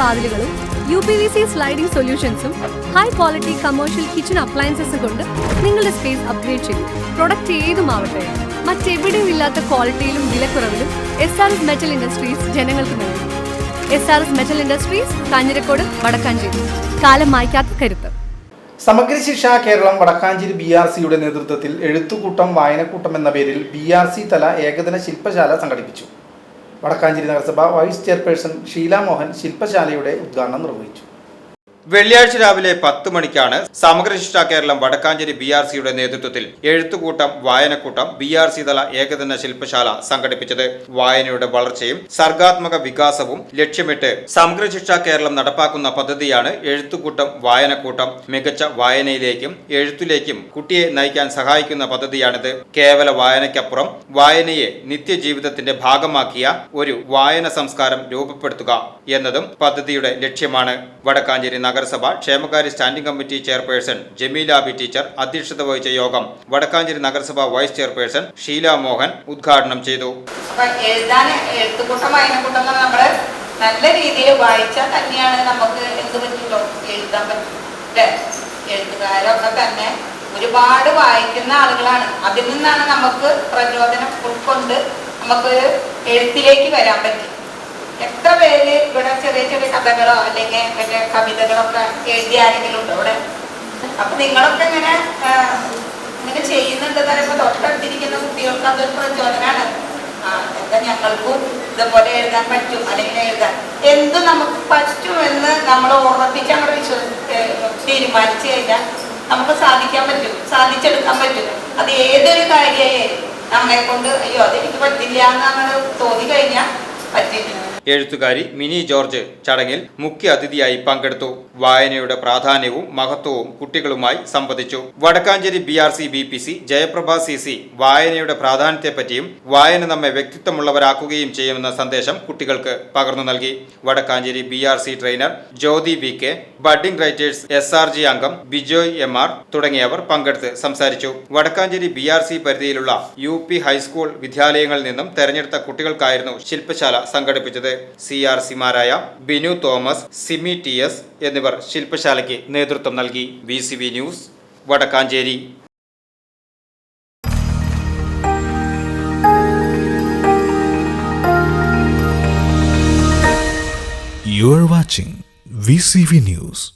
വാതിലുകളും U P V C sliding സൊല്യൂഷൻസും high quality commercial kitchen അപ്ലയൻസസും കൊണ്ട് നിങ്ങളുടെ സ്പേസ് അപ്ഗ്രേഡ് ചെയ്യും പ്രൊഡക്റ്റ് ഏതുമാവട്ടെ മറ്റെവിടെയും ഇല്ലാത്ത ക്വാളിറ്റിയിലും വിലക്കുറവിലും S R S metal industries ജനങ്ങൾക്ക് നൽകും. S R S metal industries Kanjirakode Wadakkanchery. കാലം മായ്ക്കാത്ത കരുത്ത്. സമഗ്ര ശിക്ഷ കേരളം വടക്കാഞ്ചേരി ബി ആർ സിയുടെ നേതൃത്വത്തിൽ എഴുത്തുകൂട്ടം വായനക്കൂട്ടം എന്ന പേരിൽ ബി ആർ സി തല ഏകദിന ശില്പശാല സംഘടിപ്പിച്ചു. വടക്കാഞ്ചേരി നഗരസഭ വൈസ് ചെയർപേഴ്സൺ ഷീല മോഹൻ ശില്പശാലയുടെ ഉദ്ഘാടനം നിർവഹിച്ചു. വെള്ളിയാഴ്ച രാവിലെ പത്ത് മണിക്കാണ് സമഗ്ര ശിക്ഷാ കേരളം വടക്കാഞ്ചേരി ബി ആർ സിയുടെ നേതൃത്വത്തിൽ എഴുത്തുകൂട്ടം വായനക്കൂട്ടം ബി ആർ സി തല ഏകദിന ശില്പശാല സംഘടിപ്പിച്ചത്. വായനയുടെ വളർച്ചയും സർഗാത്മക വികാസവും ലക്ഷ്യമിട്ട് സമഗ്ര ശിക്ഷാ കേരളം നടപ്പാക്കുന്ന പദ്ധതിയാണ് എഴുത്തുകൂട്ടം വായനക്കൂട്ടം. മികച്ച വായനയിലേക്കും എഴുത്തിലേക്കും കുട്ടിയെ നയിക്കാൻ സഹായിക്കുന്ന പദ്ധതിയാണിത്. കേവല വായനയ്ക്കപ്പുറം വായനയെ നിത്യജീവിതത്തിന്റെ ഭാഗമാക്കിയ ഒരു വായന സംസ്കാരം രൂപപ്പെടുത്തുക എന്നതും പദ്ധതിയുടെ ലക്ഷ്യമാണ്. വടക്കാഞ്ചേരി നഗരസഭ ക്ഷേമകാര്യ standing committee chairperson Jameela B teacher അധ്യക്ഷത വഹിച്ച യോഗം വടക്കാഞ്ചേരി നഗരസഭ വൈസ് ചെയർപേഴ്സൺ ഷീല മോഹൻ ഉദ്ഘാടനം ചെയ്തു. നല്ല രീതിയിൽ വായിച്ചാൽ തന്നെയാണ് നമുക്ക് എന്ത് പറ്റുള്ളൂ എഴുതാൻ പറ്റും എഴുത്തുകാരൊക്കെ തന്നെ ഒരുപാട് വായിക്കുന്ന ആളുകളാണ്. അതിൽ നിന്നാണ് നമുക്ക് പ്രചോദനം ഉൾക്കൊണ്ട് നമുക്ക് എഴുത്തിലേക്ക് വരാൻ പറ്റും. എത്ര പേര് ചെറിയ ചെറിയ കഥകളോ അല്ലെങ്കിൽ മറ്റേ കവിതകളൊക്കെ എഴുതിയ ആരെങ്കിലും ഉണ്ടോ ഇവിടെ അപ്പൊ നിങ്ങളൊക്കെ ഇങ്ങനെ ഇങ്ങനെ ചെയ്യുന്നുണ്ട് പറയുമ്പോ തൊട്ടടുത്തിരിക്കുന്ന കുട്ടികൾക്ക് അതൊരു പ്രചോദനമാണ് എന്താ ഞങ്ങൾക്കും ഇതുപോലെ എഴുതാൻ പറ്റും അല്ലെങ്കിൽ എഴുതാൻ. എന്ത് നമുക്ക് പറ്റുമെന്ന് നമ്മൾ ഉറപ്പിച്ച് അങ്ങോട്ട് വിശ്വസി തീരുമാനിച്ചു കഴിഞ്ഞാൽ നമുക്ക് സാധിക്കാൻ പറ്റും സാധിച്ചെടുക്കാൻ പറ്റും. അത് ഏതൊരു കാര്യമായാലും നമ്മളെ കൊണ്ട് അയ്യോ അതെനിക്ക് പറ്റില്ല എന്നങ്ങനെ തോന്നി കഴിഞ്ഞാൽ പറ്റില്ല. എഴുത്തുകാരി മിനി ജോർജ് ചടങ്ങിൽ മുഖ്യ അതിഥിയായി പങ്കെടുത്തു. വായനയുടെ പ്രാധാന്യവും മഹത്വവും കുട്ടികളുമായി സംവദിച്ചു. Wadakkanchery B R C B P C Jayaprabha C C വായനയുടെ പ്രാധാന്യത്തെപ്പറ്റിയും വായന നമ്മെ വ്യക്തിത്വമുള്ളവരാക്കുകയും ചെയ്യുമെന്ന സന്ദേശം കുട്ടികൾക്ക് പകർന്നു നൽകി. Wadakkanchery B R C trainer Jyothi V K budding writers S R G അംഗം ബിജോയ് എം ആർ തുടങ്ങിയവർ പങ്കെടുത്ത് സംസാരിച്ചു. വടക്കാഞ്ചേരി ബി ആർ സി പരിധിയിലുള്ള യു പി ഹൈസ്കൂൾ വിദ്യാലയങ്ങളിൽ നിന്നും തെരഞ്ഞെടുത്ത കുട്ടികൾക്കായിരുന്നു ശില്പശാല സംഘടിപ്പിച്ചത്. സി ആർ സിമാരായ ബിനു തോമസ് സിമി ടി എസ് എന്നിവർ ശില്പശാലയ്ക്ക് നേതൃത്വം നൽകി B C V news Wadakkanchery You are watching VCV News.